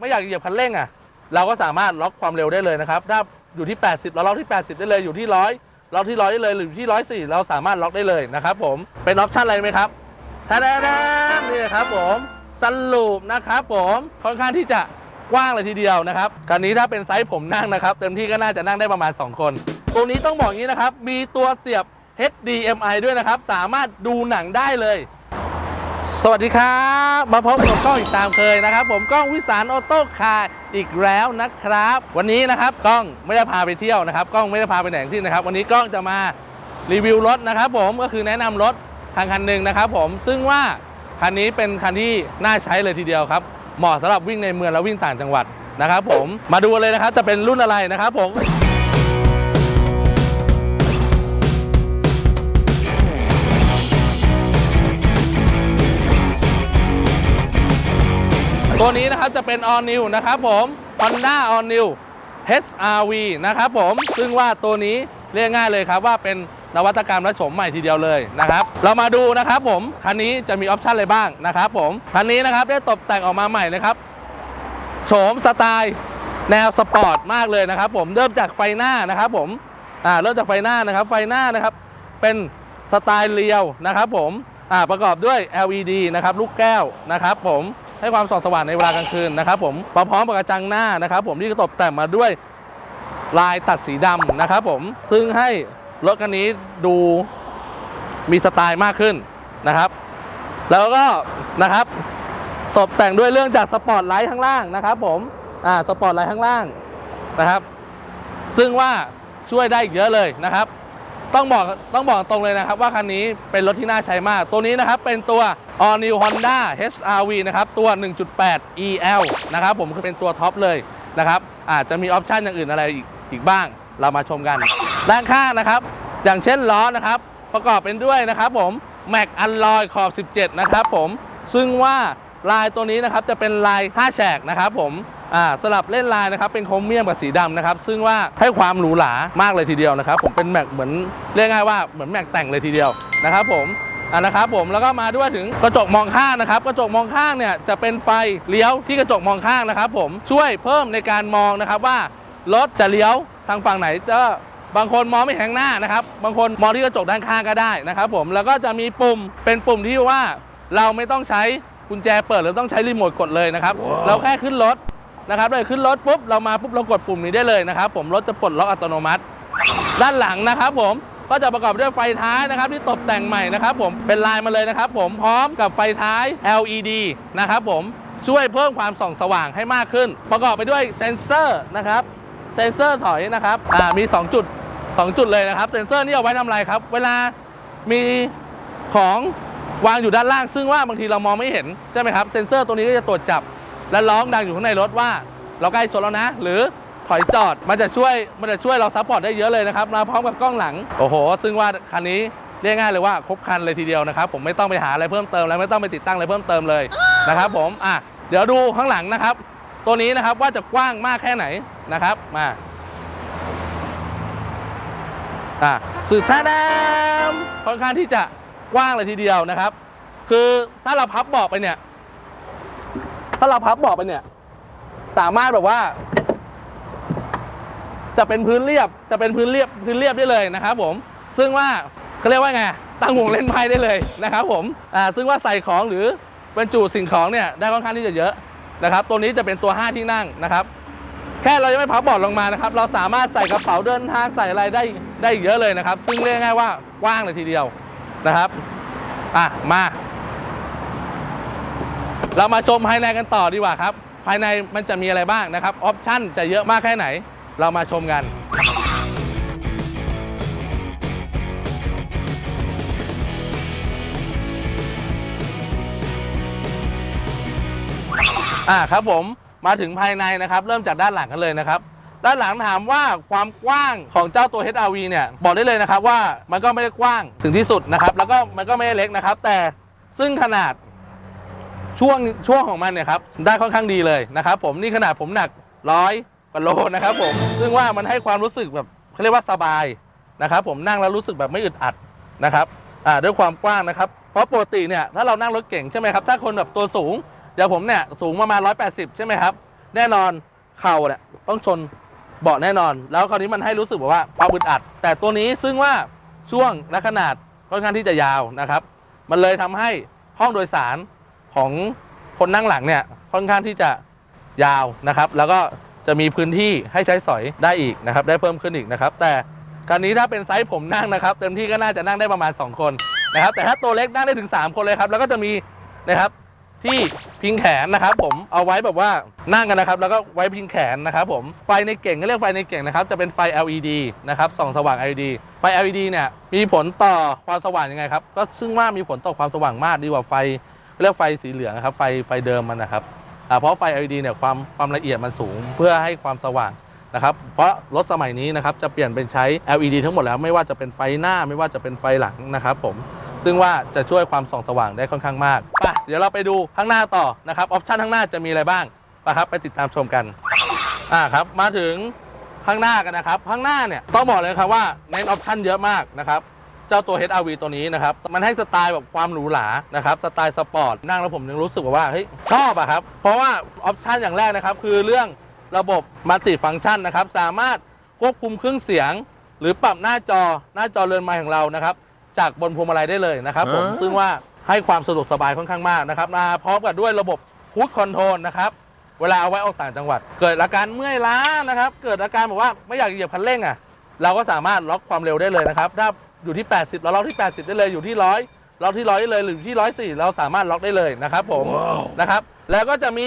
ไม่อยากเหยียบคันเร่งอะ เราก็สามารถล็อกความเร็วได้เลยนะครับ ถ้าอยู่ที่ 80 เราล็อกที่ 80 ได้เลย อยู่ที่ 100 ล็อกที่ 100 ได้เลย หรืออยู่ที่ 104 เราสามารถล็อกได้เลยนะครับผม เป็นออปชั่นอะไรไหมครับท่าดนนี่ครับผมสลูปนะครับผมค่อนข้างที่จะกว้างเลยทีเดียวนะครับคันนี้ถ้าเป็นไซส์ผมนั่งนะครับ เต็มที่ก็น่าจะนั่งได้ประมาณ 2 คนตัวนี้ต้องบอกงี้นะครับ มีตัวเสียบ HDMI ด้วยนะครับ สามารถดูหนังได้เลย สวัสดีครับ มาพบกับกล้องอีกตามเคยนะครับ ผมกล้องวิสารออโต้คาร์อีกแล้วนะครับ วันนี้นะครับกล้องไม่ได้พาไปเที่ยวนะครับกล้องไม่ได้พาไปไหนทั้งที่นะครับ วันนี้กล้องจะมารีวิวรถนะครับ ผมก็คือแนะนำรถทางคันหนึ่งนะครับ ผมซึ่งว่าคันนี้เป็นคันที่น่าใช้เลยทีเดียวครับ เหมาะสำหรับวิ่งในเมืองและวิ่งต่างจังหวัดนะครับ ผมมาดูเลยนะครับจะเป็นรุ่นอะไรนะครับผม ตัวนี้นะครับจะเป็น All New นะครับผม Honda All New HRV นะครับผม ซึ่งว่าตัวนี้เรียกง่ายเลยครับว่าเป็นนวัตกรรมและโฉมใหม่ทีเดียวเลยนะครับ เรามาดูนะครับผม คันนี้จะมีออปชันอะไรบ้างนะครับผม คันนี้นะครับได้ตกแต่งออกมาใหม่นะครับ โฉมสไตล์แนวสปอร์ตมากเลยนะครับ ผมเริ่มจากไฟหน้านะครับผมอ่าเริ่มจากไฟหน้านะครับ ไฟหน้านะครับ เป็นสไตล์เรียวนะครับผมอ่าประกอบด้วย LED นะครับ ลูกแก้วนะครับผม ให้ความส่องสว่างในเวลากลางคืนนะครับผมพร้อมกับกระจังหน้านะครับผมที่ตกแต่งมาด้วยลายตัดสีดำนะครับผมซึ่งให้รถคันนี้ดูมีสไตล์มากขึ้นนะครับ แล้วก็นะครับตกแต่งด้วยเรื่องจากสปอร์ตไลท์ข้างล่างนะครับ ผมอ่าสปอร์ตไลท์ข้างล่างนะครับ ซึ่งว่าช่วยได้อีกเยอะเลยนะครับ ต้องบอกต้องบอกตรงเลยนะครับว่าคันนี้เป็นรถที่น่าใช้มาก ตัวนี้นะครับเป็นตัว All New Honda HRV นะครับตัว 1.8 EL นะครับผมคือเป็นตัวท็อปเลยนะครับอาจจะมีออปชันอย่างอื่นอะไรอีกอีกบ้าง เรามาชมกัน ด้านข้างนะครับ อย่างเช่นล้อนะครับ ประกอบเป็นด้วยนะครับผมแม็กอันลอยขอบ 17 นะครับผมซึ่งว่าลายตัวนี้นะครับจะเป็นลาย 5 แฉกนะครับผม อ่าสลับเล่นลายนะครับเป็นโครเมียมกับสีดำนะครับซึ่งว่าให้ความหรูหรามากเลยทีเดียวนะครับผมเป็นแม็กเหมือนเรียกง่ายว่าเหมือนแม็กแต่งเลยทีเดียวนะครับผมอ่านะครับผมแล้วก็มาด้วยถึงกระจกมองข้างนะครับกระจกมองข้างเนี่ยจะเป็นไฟเลี้ยวที่กระจกมองข้างนะครับ ผมช่วยเพิ่มในการมองนะครับว่ารถจะเลี้ยวทางฝั่งไหนจะบางคนมองไม่เห็นข้างหน้านะครับ บางคนมองที่กระจกด้านข้างก็ได้นะครับ ผมแล้วก็จะมีปุ่มเป็นปุ่มที่ว่าเราไม่ต้องใช้กุญแจเปิดหรือต้องใช้รีโมทกดเลยนะครับเราแค่ขึ้นรถ นะครับเลยขึ้นรถปุ๊บเรามาปุ๊บเรากดปุ่มนี้ได้เลยนะครับ ผมรถจะปลดล็อกอัตโนมัติ ด้านหลังนะครับผมก็จะประกอบด้วยไฟท้ายนะครับที่ตกแต่งใหม่นะครับผมเป็นลายมาเลยนะครับผมพร้อมกับไฟท้าย LED นะครับผมช่วยเพิ่มความส่องสว่างให้มากขึ้น ประกอบไปด้วยเซนเซอร์นะครับเซนเซอร์ถอยนะครับอ่ามี 2 จุด 2 จุดเลยนะครับเซนเซอร์นี่เอาไว้ทำอะไรครับ เวลามีของวางอยู่ด้านล่าง ซึ่งว่าบางทีเรามองไม่เห็นใช่ไหมครับเซนเซอร์ตัวนี้ก็จะตรวจจับ และร้องดังอยู่ข้างในรถว่า เราใกล้ชนแล้วนะ หรือถอยจอดมันจะช่วยมันจะช่วยเราซัพพอร์ตได้เยอะเลยนะครับมาพร้อมกับกล้องหลังโอ้โห ซึ่งว่าคันนี้เรียกง่ายเลยว่าครบคันเลยทีเดียวนะครับ ผมไม่ต้องไปหาอะไรเพิ่มเติมแล้วไม่ต้องไปติดตั้งอะไรเพิ่มเติมเลยนะครับ ผมอะเดี๋ยวดูข้างหลังนะครับ ตัวนี้นะครับว่าจะกว้างมากแค่ไหนนะครับมาอะสุดท้ายแล้วค่อนข้างที่จะกว้างเลยทีเดียวนะครับ คือถ้าเราพับเบาะไปเนี่ย ถ้าเราพับเบาะไปเนี่ย สามารถแบบว่า จะเป็นพื้นเรียบ จะเป็นพื้นเรียบพื้นเรียบได้เลยนะครับผม ซึ่งว่าเขาเรียกว่าไงตั้งวงเล่นไพ่ได้เลยนะครับ ผมอ่าซึ่งว่าใส่ของหรือบรรจุสิ่งของเนี่ยได้ค่อนข้างที่จะเยอะนะครับ ตัวนี้จะเป็นตัว 5 ที่นั่งนะครับ แค่เรายังไม่พับเบาะลงมานะครับ เราสามารถใส่กระเป๋าเดินทางใส่อะไรได้ได้เยอะเลยนะครับ ซึ่งเรียกง่ายว่ากว้างเลยทีเดียวนะครับ อะมา เรามาชมภายในกันต่อดีกว่าครับ ภายในมันจะมีอะไรบ้างนะครับ ออปชั่นจะเยอะมากแค่ไหน เรามาชมกัน อ่าครับผม มาถึงภายในนะครับ เริ่มจากด้านหลังกันเลยนะครับด้านหลังถามว่าความกว้างของเจ้าตัว HRV เนี่ย บอกได้เลยนะครับว่ามันก็ไม่ได้กว้างถึงที่สุดนะครับ แล้วก็มันก็ไม่ได้เล็กนะครับ แต่ซึ่งขนาด ช่วงช่วงของมันเนี่ยครับได้ค่อนข้างดีเลยนะครับผมนี่ขนาดผมหนักร้อยกว่าโลนะครับผมซึ่งว่ามันให้ความรู้สึกแบบเขาเรียกว่าสบายนะครับผมนั่งแล้วรู้สึกแบบไม่อึดอัดนะครับอ่าด้วยความกว้างนะครับ เพราะปกติเนี่ยถ้าเรานั่งรถเก่งใช่ไหมครับถ้าคนแบบตัวสูงอย่างผมเนี่ยสูงประมาณ180 ใช่ไหมครับ แน่นอนเข่าเนี่ยต้องชนเบาะแน่นอน แล้วคราวนี้มันให้รู้สึกแบบว่าความอึดอัด แต่ตัวนี้ซึ่งว่าช่วงและขนาดค่อนข้างที่จะยาวนะครับ มันเลยทำให้ห้องโดยสาร ของคนนั่งหลังเนี่ยค่อนข้างที่จะยาวนะครับ แล้วก็จะมีพื้นที่ให้ใช้สอยได้อีกนะครับ ได้เพิ่มขึ้นอีกนะครับ แต่คราวนี้ถ้าเป็นไซส์ผมนั่งนะครับ เต็มที่ก็น่าจะนั่งได้ประมาณ 2 คนนะครับ แต่ถ้าตัวเล็กนั่งได้ถึง 3 คนเลยครับ แล้วก็จะมีนะครับที่พิงแขนนะครับ ผมเอาไว้แบบว่านั่งกันนะครับ แล้วก็ไว้พิงแขนนะครับ ผมไฟในเก่งก็เรียกไฟในเก่งนะครับ จะเป็นไฟ LED นะครับส่องสว่าง LED ไฟ LED เนี่ยมีผลต่อความสว่างยังไงครับก็ซึ่งว่ามีผลต่อความสว่างมากดีกว่าไฟ เรียกไฟสีเหลืองนะครับไฟไฟเดิมมันนะครับเพราะไฟ LED เนี่ยความความละเอียดมันสูงเพื่อให้ความสว่างนะครับเพราะรถสมัยนี้นะครับจะเปลี่ยนเป็นใช้ LED ทั้งหมดแล้วไม่ว่าจะเป็นไฟหน้าไม่ว่าจะเป็นไฟหลังนะครับผมซึ่งว่าจะช่วยความส่องสว่างได้ค่อนข้างมากไปเดี๋ยวเราไปดูข้างหน้าต่อนะครับออปชันข้างหน้าจะมีอะไรบ้างไปครับไปติดตามชมกันอ่าครับมาถึงข้างหน้ากันนะครับ ข้างหน้าเนี่ยต้องบอกเลยครับว่าเน้นออปชันเยอะมากนะครับ เจ้าตัว HRV ตัวนี้นะครับ มันให้สไตล์แบบความหรูหรานะครับสไตล์สปอร์ตนั่งแล้วผมยังรู้สึกว่าเฮ้ยชอบอะครับเพราะว่าออปชันอย่างแรกนะครับ คือเรื่องระบบมัลติฟัง c t ชันนะครับสามารถควบคุมเครื่องเสียง หรือปรับหน้าจอหน้าจอเรือนไม้ของเรานะครับ จากบนพวงมาลัยได้เลยนะครับผมซึ่งว่าให้ความสะดวกสบายค่อนข้างมากนะครับมาพร้อมกับด้วยระบบฮูดคอนโทรลนะครับเวลาเอาไว้ออกต่างจังหวัด เกิดอาการเมื่อยล้านะครับ เกิดอาการแบบว่าไม่อยากเหยียบคันเร่งอะ เราก็สามารถล็อกความเร็วได้เลยนะครับ ถ้าอยู่ที่ 80 เราล็อกที่ 80 ได้เลย อยู่ที่ 100 ล็อกที่ 100 ได้เลย หรือที่ 104 เราสามารถล็อกได้เลยนะครับผมนะครับ แล้วก็จะมี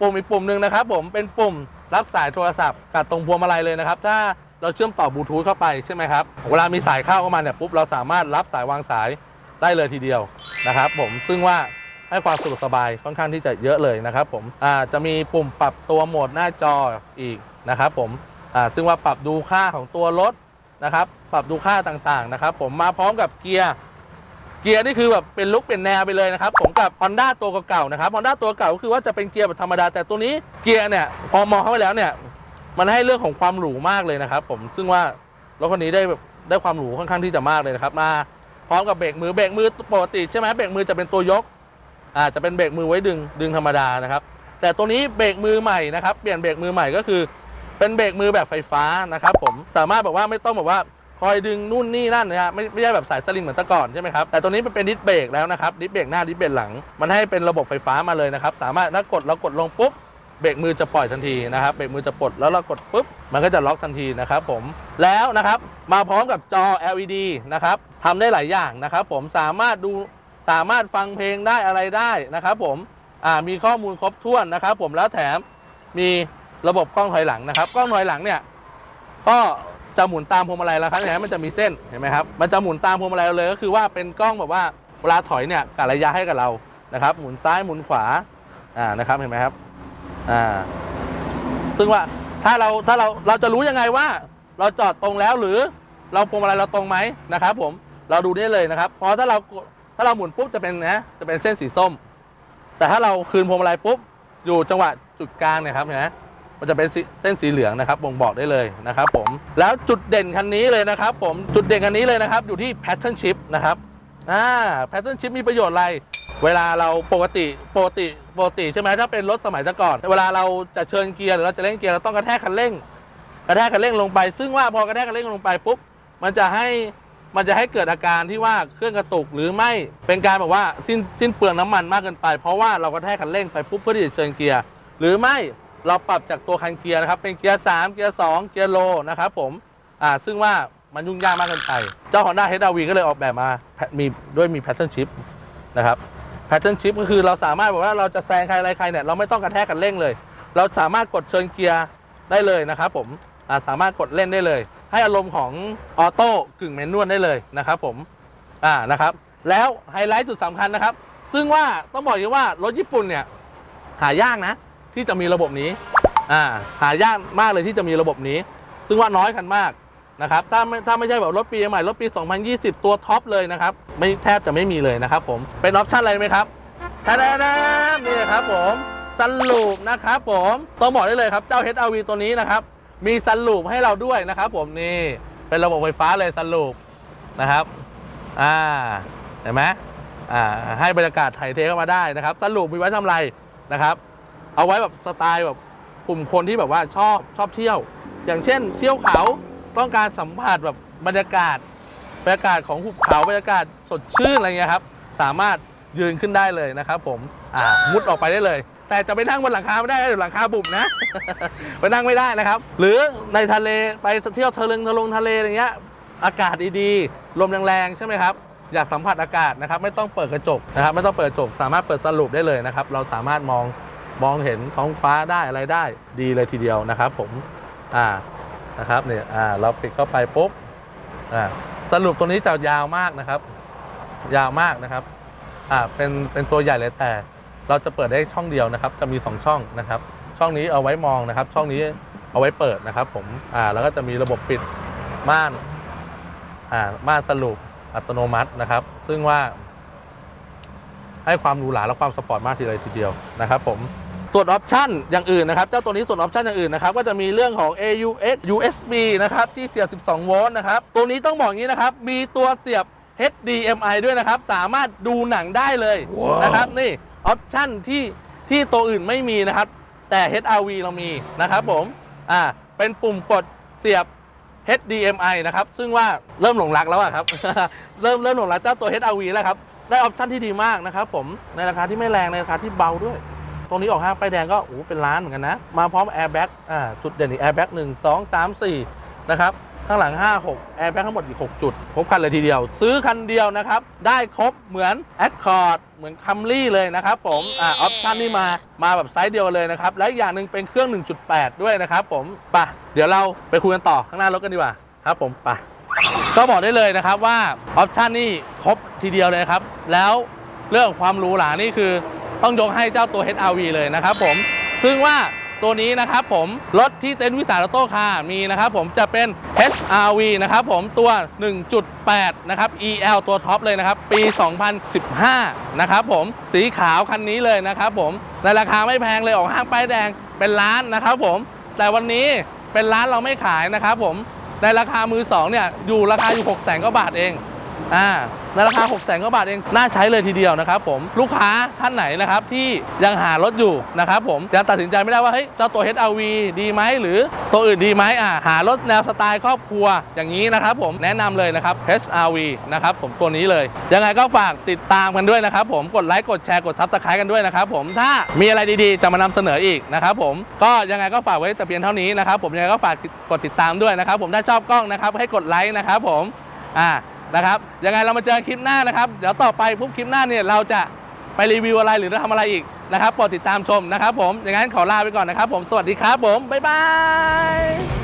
ปุ่มอีกปุ่มหนึ่งนะครับผม เป็นปุ่มรับสายโทรศัพท์กับตรงพวงมาลัยเลยนะครับ ถ้าเราเชื่อมต่อบลูทูธเข้าไปใช่ไหมครับ เวลามีสายเข้าเข้ามาเนี่ยปุ๊บ เราสามารถรับสายวางสายได้เลยทีเดียวนะครับผม ซึ่งว่าให้ความสะดวกสบายค่อนข้างที่จะเยอะเลยนะครับผม อ่า จะมีปุ่มปรับตัวโหมดหน้าจออีกนะครับผมอ่า ซึ่งว่าปรับดูค่าของตัวรถนะครับ ปรับดูค่าต่างๆนะครับ ผมมาพร้อมกับเกียร์เกียร์นี่คือแบบเป็นลุกเป็นแนวไปเลยนะครับผมกับ Honda ตัวเก่าๆนะครับ Honda ตัวเก่าก็คือว่าจะเป็นเกียร์แบบธรรมดาแต่ตัวนี้เกียร์เนี่ยพอมองเข้าไปแล้วเนี่ยมันให้เรื่องของความหรูมากเลยนะครับ ผมซึ่งว่ารถคันนี้ได้แบบได้ความหรูค่อนข้างที่จะมากเลยนะครับ มาพร้อมกับเบรกมือเบรกมือปกติใช่ไหมเบรกมือจะเป็นตัวยกอ่าจะเป็นเบรกมือไว้ดึงดึงธรรมดานะครับ แต่ตัวนี้เบรกมือใหม่นะครับ เปลี่ยนเบรกมือใหม่ก็คือ เป็นเบรกมือแบบไฟฟ้านะครับผมสามารถบอกว่าไม่ต้องแบบว่าคอยดึงนู่นนี่นั่นนะฮะไม่ไม่ใช่แบบสายสลิงเหมือนแต่ก่อนใช่ไหมครับแต่ตัวนี้มันเป็นดิสเบรกแล้วนะครับดิสเบรกหน้าดิสเบรกหลัง มันให้เป็นระบบไฟฟ้ามาเลยนะครับสามารถถ้ากดเรากดลงปุ๊บเบรกมือจะปล่อยทันทีนะครับเบรกมือจะปลดแล้วเรากดปุ๊บมันก็จะล็อกทันทีนะครับผมแล้วนะครับมาพร้อมกับจอ LED นะครับทำได้หลายอย่างนะครับผมสามารถดูสามารถฟังเพลงได้อะไรได้นะครับผมมีข้อมูลครบถ้วนนะครับผมแล้วแถมมี ระบบกล้องถอยหลังนะครับ กล้องถอยหลังเนี่ยก็จะหมุนตามพวงมาลัยแล้วครับเห็นไหมมันจะมีเส้นเห็นไหมครับมันจะหมุนตามพวงมาลัยเราเลยก็คือว่าเป็นกล้องแบบว่าเวลาถอยเนี่ยกะระยะให้กับเรานะครับ หมุนซ้ายหมุนขวาอ่านะครับเห็นไหมครับอ่าซึ่งว่าถ้าเราถ้าเราเราจะรู้ยังไงว่า เราจอดตรงแล้วหรือเราพวงมาลัยเราตรงไหมนะครับ ผมเราดูได้เลยนะครับเพราะถ้าเราถ้าเราหมุนปุ๊บจะเป็นนะจะเป็นเส้นสีส้ม แต่ถ้าเราคืนพวงมาลัยปุ๊บอยู่จังหวะจุดกลางเนี่ยครับเห็นไหม มันจะเป็นเส้นสีเหลืองนะครับบ่งบอกได้เลยนะครับผมแล้วจุดเด่นคันนี้เลยนะครับผมจุดเด่นคันนี้เลยนะครับ อยู่ที่ pattern shift นะครับอ่า pattern shift มีประโยชน์อะไร เวลาเราปกติปกติปกติใช่ไหมถ้าเป็นรถสมัยต่ก่อน เวลาเราจะเชิญเกียร์หรือเราจะเล่นเกียร์เราต้องกระแทกคันเร่ง กระแทกคันเร่งลงไป ซึ่งว่าพอกระแทกคันเร่งลงไปปุ๊บมันจะให้มันจะให้เกิดอาการที่ว่าเครื่องกระตุกหรือไม่เป็นการแบบว่าสิ้นสิ้นเปลืองน้ำมันมากเกินไป เพราะว่าเรากระแทกคันเร่งไปปุ๊บเพื่อที่จะเชิญเกียร์ หรือไม่ เราปรับจากตัวคันเกียร์นะครับ เป็นเกียร์ 3 เกียร์ 2 เกียร์โลนะครับผมอ่าซึ่งว่ามันยุ่งยากมากเกินไป เจ้า Honda HR-V ก็เลยออกแบบมา มีด้วยมี pattern shift นะครับ pattern shift ก็คือเราสามารถบอกว่าเราจะแซงใครอะไรใครเนี่ยเราไม่ต้องกระแทกคันเร่งเลย เราสามารถกดเชิญเกียร์ได้เลยนะครับผมอ่าสามารถกดเล่นได้เลย ให้อารมณ์ของออโต้กึ่งแมนนวลได้เลยนะครับผมอ่านะครับแล้วไฮไลท์จุดสำคัญนะครับ ซึ่งว่าต้องบอกอย่างนี้ว่ารถญี่ปุ่นเนี่ยหายากนะ ที่จะมีระบบนี้อ่าหายากมากเลยที่จะมีระบบนี้ ซึ่งว่าน้อยคันมากนะครับถ้าไม่ถ้าไม่ใช่แบบรถปีใหม่รถปี 2020 ตัวท็อปเลยนะครับไม่แทบจะไม่มีเลยนะครับผมเป็นออปชั่นอะไรไหมครับทาดาดามนี่นะครับผมซันลูปนะครับผมต้องบอกได้เลยครับเจ้า HRV ตัวนี้นะครับมีซันลูปให้เราด้วยนะครับ ผมนี่เป็นระบบไฟฟ้าเลยซันลูปนะครับอ่าเห็นไหมอ่าให้บรรยากาศถ่ายเทเข้ามาได้นะครับซันลูปมีไว้ทำไรนะครับ เอาไว้แบบสไตล์แบบกลุ่มคนที่แบบว่าชอบชอบเที่ยว อย่างเช่น เที่ยวเขาต้องการสัมผัสแบบบรรยากาศบรรยากาศของหุบเขาบรรยากาศสดชื่นอะไรเงี้ยครับ สามารถยืนขึ้นได้เลยนะครับ ผมอ่ามุดออกไปได้เลย แต่จะไปนั่งบนหลังคาไม่ได้เดี๋ยวหลังคาบุบนะไปนั่งไม่ได้นะครับ หรือในทะเลไปเที่ยวทะเลงทะลงทะเลอะไรเงี้ย อากาศดีๆลมแรงๆใช่ไหมครับอยากสัมผัสอากาศนะครับ ไม่ต้องเปิดกระจกนะครับ ไม่ต้องเปิดกระจก สามารถเปิดสรุปได้เลยนะครับ เราสามารถมอง มองเห็นท้องฟ้าได้อะไรได้ดีเลยทีเดียวนะครับ ผมอ่านะครับเนี่ยอ่าเราปิดเข้าไปปุ๊บอ่าสรุปตัวนี้จะยาวมากนะครับ ยาวมากนะครับอ่าเป็นเป็นตัวใหญ่เลยแต่ เราจะเปิดได้ช่องเดียวนะครับ จะมี 2 ช่องนะครับ ช่องนี้เอาไว้มองนะครับ ช่องนี้เอาไว้เปิดนะครับ ผมอ่าแล้วก็จะมีระบบปิดม่านอ่าม่านสรุปอัตโนมัตินะครับ ซึ่งว่าให้ความหรูหราและความสปอร์ตมากทีเลยทีเดียวนะครับผม ส่วนออปชันอย่างอื่นนะครับ เจ้าตัวนี้ส่วนออปชันอย่างอื่นนะครับก็จะมีเรื่องของ AUX USB นะครับที่เสียบ 12 โวลต์นะครับตัวนี้ต้องบอกอย่างนี้นะครับมีตัวเสียบ HDMI ด้วยนะครับ สามารถดูหนังได้เลยนะครับนี่ออปชันที่ที่ตัวอื่นไม่มีนะครับ แต่ HRV เรามีนะครับผมอ่าเป็นปุ่มกดเสียบ HDMI นะครับ ซึ่งว่าเริ่มหลงรักแล้วอะครับ เริ่มเริ่มหลงรักเจ้าตัว HRV แล้วครับ ได้ออปชันที่ดีมากนะครับผมในราคาที่ไม่แรงในราคาที่เบาด้วย ตรงนี้ออกห้างป้ายแดงก็โอ้เป็นล้านเหมือนกันนะ มาพร้อมแอร์แบ็กอ่าจุดเด่นอีกแอร์แบ็กหนึ่งสองสามสี่นะครับข้างหลัง 5 6 แอร์แบ็กทั้งหมดอีก 6 จุด ครบคันเลยทีเดียว ซื้อคันเดียวนะครับ ได้ครบเหมือน Accord เหมือนคัมรี่เลยนะครับผมอ่าออปชั่นนี่มา มาแบบไซส์เดียวเลยนะครับ และอีกอย่างหนึ่งเป็นเครื่อง 1.8 ด้วยนะครับผมปะเดี๋ยวเราไปคุยกันต่อข้างหน้ารถกันดีกว่าครับผมไปก็บอกได้เลยนะครับว่าออปชั่นนี่ครบทีเดียวเลยครับ แล้วเรื่องความหรูหรานี่คือ ต้องยกให้เจ้าตัว HRV เลยนะครับผมซึ่งว่าตัวนี้นะครับผมรถที่เต็นท์วิสาโตคามีนะครับผมจะเป็น HRV นะครับผมตัว 1.8 นะครับ EL ตัวท็อปเลยนะครับ ปี 2015 นะครับผมสีขาวคันนี้เลยนะครับผมในราคาไม่แพงเลยออกห้างป้ายแดงเป็นล้านนะครับผมแต่วันนี้เป็นร้านเราไม่ขายนะครับผมในราคามือสองเนี่ยอยู่ราคาอยู่ 6 0แสนกว่าบาทเอง อ่าในราคา 6 0แสนกว่าบาทเอง น่าใช้เลยทีเดียวนะครับผม ลูกค้าท่านไหนนะครับที่ยังหารถอยู่นะครับผมยังตัดสินใจไม่ได้ว่า เฮ้ยเจ้าตัว HRV ดีไหมหรือตัวอื่นดีไหมอ่าหารถแนวสไตล์ครอบครัวอย่างนี้นะครับผมแนะนำเลยนะครับ HRV นะครับผมตัวนี้เลย ยังไงก็ฝากติดตามกันด้วยนะครับผมกดไลค์กดแชร์กดซับสไครต์กันด้วยนะครับผมถ้ามีอะไรดีๆ จะมานำเสนออีกนะครับผมก็ยังไงก็ฝากไว้แต่เพียงเท่านี้นะครับผมยังไงก็ฝากกดติดตามด้วยนะครับผมถ้าชอบกล้องนะครับให้กดไลค์นะครับผมอ่า นะครับยังไงเรามาเจอคลิปหน้านะครับ เดี๋ยวต่อไปปุ๊บคลิปหน้าเนี่ยเราจะไปรีวิวอะไรหรือทำอะไรอีกนะครับโปรดติดตามชมนะครับผมอย่างนั้นขอลาไปก่อนนะครับ ผมสวัสดีครับผมบ๊ายบาย